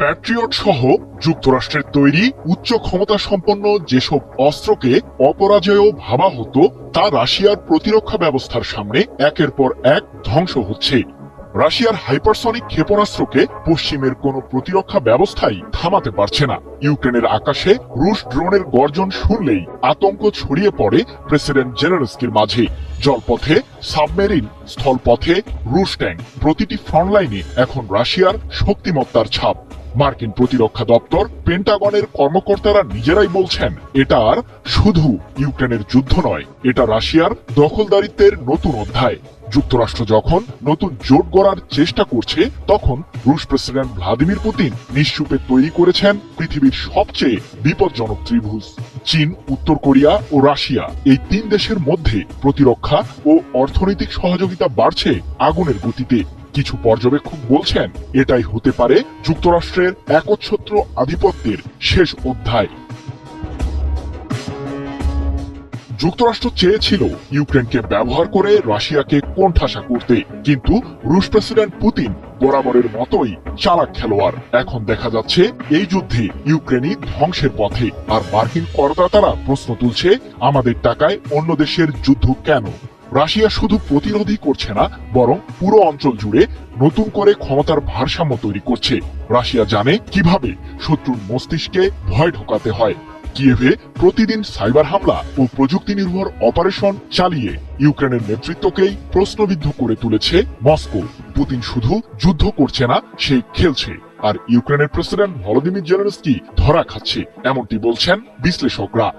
Patriot সহ যুক্তরাষ্ট্রের তৈরি উচ্চ ক্ষমতা সম্পন্ন যেসব অস্ত্রকে অপরাজেয় ভাবা হতো, তা রাশিয়ার প্রতিরক্ষা ব্যবস্থার সামনে একের পর এক ধ্বংস হচ্ছে। রাশিয়ার হাইপারসনিক ক্ষেপণাস্ত্রকে পশ্চিমের কোন প্রতিরক্ষা ব্যবস্থাই থামাতে পারছে না। ইউক্রেনের আকাশে রুশ ড্রোনের গর্জন শুনলেই আতঙ্ক ছড়িয়ে পড়ে প্রেসিডেন্ট জেনারেস্কির মাঝে। জলপথে সাবমেরিন, স্থলপথে রুশ ট্যাঙ্ক, প্রতিটি ফ্রন্টলাইনে এখন রাশিয়ার শক্তিমত্তার ছাপ। মার্কিন প্রতিরক্ষা দপ্তর, পেন্টাগনের কর্মকর্তারা নিজেরাই বলছেন, এটা আর শুধু ইউক্রেনের যুদ্ধ নয়, এটা রাশিয়ার দখলদারিত্বের নতুন অধ্যায়। যুক্তরাষ্ট্র যখন নতুন জোট গড়ার চেষ্টা করছে, তখন রুশ প্রেসিডেন্ট ভ্লাদিমির পুতিন নিশ্চুপে তৈরি করেছেন পৃথিবীর সবচেয়ে বিপজ্জনক ত্রিভুজ, চীন, উত্তর কোরিয়া ও রাশিয়া। এই তিন দেশের মধ্যে প্রতিরক্ষা ও অর্থনৈতিক সহযোগিতা বাড়ছে আগুনের গতিতে। কিছু পর্যবেক্ষক বলছেন, এটাই হতে পারে যুক্তরাষ্ট্রের একচ্ছত্র আধিপত্যের শেষ অধ্যায়। যুক্তরাষ্ট্র চেয়েছিল ইউক্রেনকে ব্যবহার করে রাশিয়াকে কোণঠাসা করতে, কিন্তু রুশ প্রেসিডেন্ট পুতিন বরাবরের মতোই চালাক খেলোয়াড়। এখন দেখা যাচ্ছে, এই যুদ্ধে ইউক্রেনই ধ্বংসের পথে। আর মার্কিন করদাতারা প্রশ্ন তুলছে, আমাদের টাকায় অন্য দেশের যুদ্ধ কেন? রাশিয়া শুধু প্রতিরোধই করছে না, বরং পুরো অঞ্চল জুড়ে নতুন করে ক্ষমতার ভারসাম্য তৈরি করছে। রাশিয়া জানে কীভাবে শত্রুর মস্তিষ্কে ভয় ঢোকাতে হয়। কিয়েভে প্রতিদিন সাইবার হামলা ও প্রযুক্তি নির্ভর অপারেশন চালিয়ে ইউক্রেনের নেতৃত্বকেই প্রশ্নবিদ্ধ করে তুলেছে মস্কো। পুতিন শুধু যুদ্ধ করছে না, সে খেলছে। আর ইউক্রেনের প্রেসিডেন্ট ভলোদিমির জেলেনস্কি ধরা খাচ্ছে, এমনটি বলছেন বিশ্লেষকরা।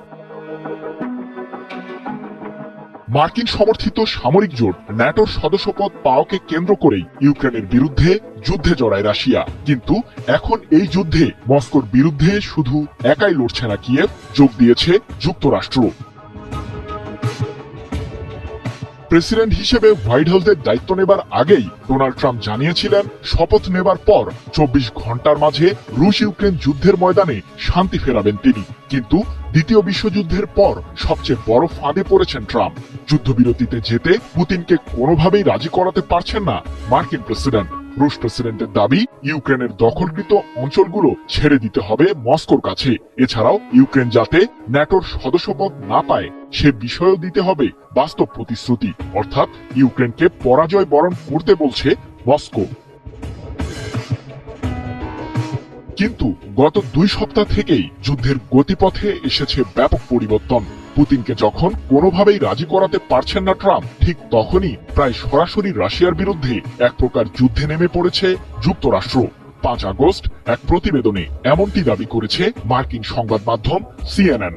মার্কিন সমর্থিত সামরিক জোট ন্যাটোর সদস্যপদ পাওয়াকে কেন্দ্র করেই ইউক্রেনের বিরুদ্ধে যুদ্ধে জড়ায় রাশিয়া। কিন্তু এখন এই যুদ্ধে মস্কোর বিরুদ্ধে শুধু একাই লড়ছে না কিয়েভ, যোগ দিয়েছে যুক্তরাষ্ট্র প্রেসিডেন্ট হিসেবে হোয়াইট হাউসের দায়িত্ব নেবার আগেই ডোনাল্ড ট্রাম্প জানিয়েছিলেন, শপথ নেবার পর চব্বিশ ঘণ্টার মাঝে রুশ ইউক্রেন যুদ্ধের ময়দানে শান্তি ফেরাবেন তিনি। কিন্তু দ্বিতীয় বিশ্বযুদ্ধের পর সবচেয়ে বড় ফাঁদে পড়েছেন ট্রাম্প। যুদ্ধবিরতিতে যেতে পুতিনকে কোনোভাবেই রাজি করাতে পারছেন না মার্কিন প্রেসিডেন্ট। রুশ প্রেসিডেন্টের দাবি, ইউক্রেনের দখলকৃত অঞ্চলগুলো ছেড়ে দিতে হবে মস্কোর কাছে। এছাড়াও, ইউক্রেন যাতে ন্যাটোর সদস্যপদ না পায়, সে বিষয়েও দিতে হবে বাস্তব প্রতিশ্রুতি। অর্থাৎ, ইউক্রেনকে পরাজয় বরণ করতে বলছে মস্কো। কিন্তু গত দুই সপ্তাহ থেকেই যুদ্ধের গতিপথে এসেছে ব্যাপক পরিবর্তন। পুতিনকে যখন কোনোভাবেই রাজি করাতে পারছেন না ট্রাম্প, ঠিক তখনই প্রায় সরাসরি রাশিয়ার বিরুদ্ধে এক প্রকার যুদ্ধে নেমে পড়েছে যুক্তরাষ্ট্র। পাঁচ আগস্ট এক প্রতিবেদনে এমনটি দাবি করেছে মার্কিন সংবাদ মাধ্যম সিএনএন।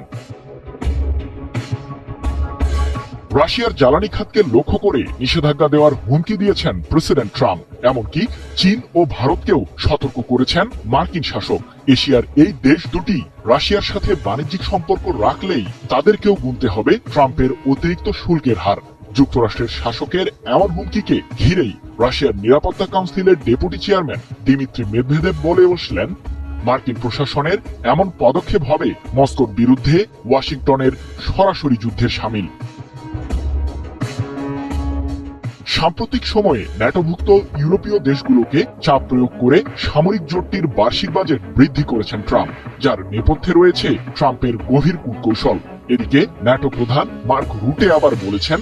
রাশিয়ার জ্বালানি খাতকে লক্ষ্য করে নিষেধাজ্ঞা দেওয়ার হুমকি দিয়েছেন প্রেসিডেন্ট ট্রাম্প। এমনকি চীন ও ভারতকেও সতর্ক করেছেন মার্কিন শাসক। এশিয়ার এই দেশ দুটি রাশিয়ার সাথে বাণিজ্যিক সম্পর্ক রাখলেই তাদেরকেও গুনতে হবে ট্রাম্পের অতিরিক্ত শুল্কের হার। যুক্তরাষ্ট্রের শাসকের এমন হুমকিকে ঘিরেই রাশিয়ার নিরাপত্তা কাউন্সিলের ডেপুটি চেয়ারম্যান দিমিত্রি মেদভেদেব বলে বসলেন, মার্কিন প্রশাসনের এমন পদক্ষেপ হবে মস্কোর বিরুদ্ধে ওয়াশিংটনের সরাসরি যুদ্ধের সামিল। সাম্প্রতিক সময়ে ন্যাটোভুক্ত ইউরোপীয় দেশগুলোকে চাপ প্রয়োগ করে সামরিক জোটটির বার্ষিক বাজেট বৃদ্ধি করেছেন ট্রাম্প, যার নেপথ্যে রয়েছে ট্রাম্পের গভীর কূটকৌশল এদিকে ন্যাটো প্রধান মার্ক রুটে আবার বলেছেন,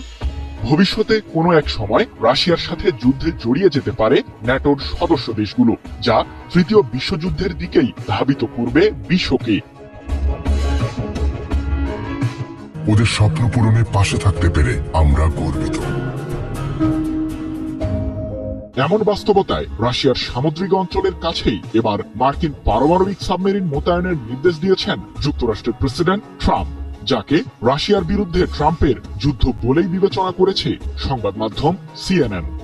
ভবিষ্যতে কোনো এক সময় রাশিয়ার সাথে যুদ্ধে জড়িয়ে যেতে পারে ন্যাটোর সদস্য দেশগুলো, যা তৃতীয় বিশ্বযুদ্ধের দিকেই ধাবিত করবে বিশ্বকে। ওদের স্বপ্ন পূরণে পাশে থাকতে পেরে আমরা গর্বিত। এমন বাস্তবতায় রাশিয়ার সামুদ্রিক অঞ্চলের কাছেই এবার মার্কিন পারমাণবিক সাবমেরিন মোতায়েনের নির্দেশ দিয়েছেন যুক্তরাষ্ট্রের প্রেসিডেন্ট ট্রাম্প, যাকে রাশিয়ার বিরুদ্ধে ট্রাম্পের যুদ্ধ বলেই বিবেচনা করেছে সংবাদ মাধ্যম সিএনএন।